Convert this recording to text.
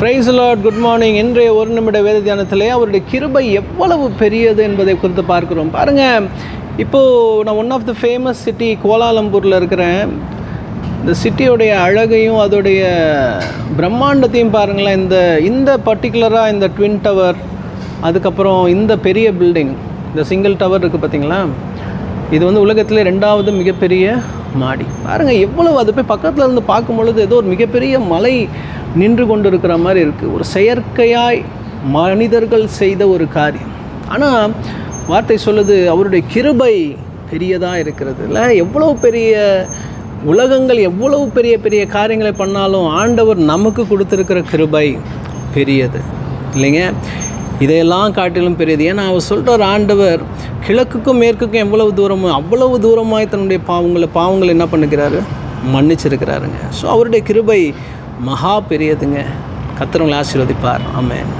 Price Lord good morning இன்றைய ஒரு நிமிட வேத தியானத்திலே அவருடைய கிருபை எவ்வளவு பெரியது என்பதை குறித்து பார்க்கிறோம். பாருங்கள் இப்போது நான் one of the famous city கோலாலம்பூரில் இருக்கிறேன். இந்த சிட்டியோடைய அழகையும் அதோடைய பிரம்மாண்டத்தையும் பாருங்களேன். இந்த இந்த பர்டிகுலராக இந்த ட்வின் டவர் அதுக்கப்புறம் இந்த பெரிய பில்டிங் இந்த சிங்கிள் டவர் இருக்குது பார்த்தீங்களா இது வந்து உலகத்திலே ரெண்டாவது மிகப்பெரிய மாடி பாருங்கள் எவ்வளவு அது போய் பக்கத்தில் இருந்து பார்க்கும் பொழுது ஏதோ ஒரு மிகப்பெரிய மலை நின்று கொண்டு இருக்கிற மாதிரி இருக்குது ஒரு செயற்கையாய் மனிதர்கள் செய்த ஒரு காரியம். ஆனால் வார்த்தை சொல்லுது அவருடைய கிருபை பெரியதாக இருக்கிறது. இல்லை எவ்வளோ பெரிய உலகங்கள் எவ்வளவு பெரிய பெரிய காரியங்களை பண்ணாலும் ஆண்டவர் நமக்கு கொடுத்துருக்கிற கிருபை பெரியது. இல்லைங்க? இதையெல்லாம் காட்டிலும் பெரியது. ஏன்னா அவர் சொல்கிறார் ஆண்டவர் கிழக்குக்கும் மேற்குக்கும் எவ்வளவு தூரமோ அவ்வளவு தூரமாய் தன்னுடைய பாவங்களை பாவங்களை என்ன பண்ணுகிறாரு? மன்னிச்சிருக்கிறாருங்க. ஸோ அவருடைய கிருபை மகா பெரியதுங்க. கத்திரவங்களை ஆசீர்வதிப்பார். ஆமென்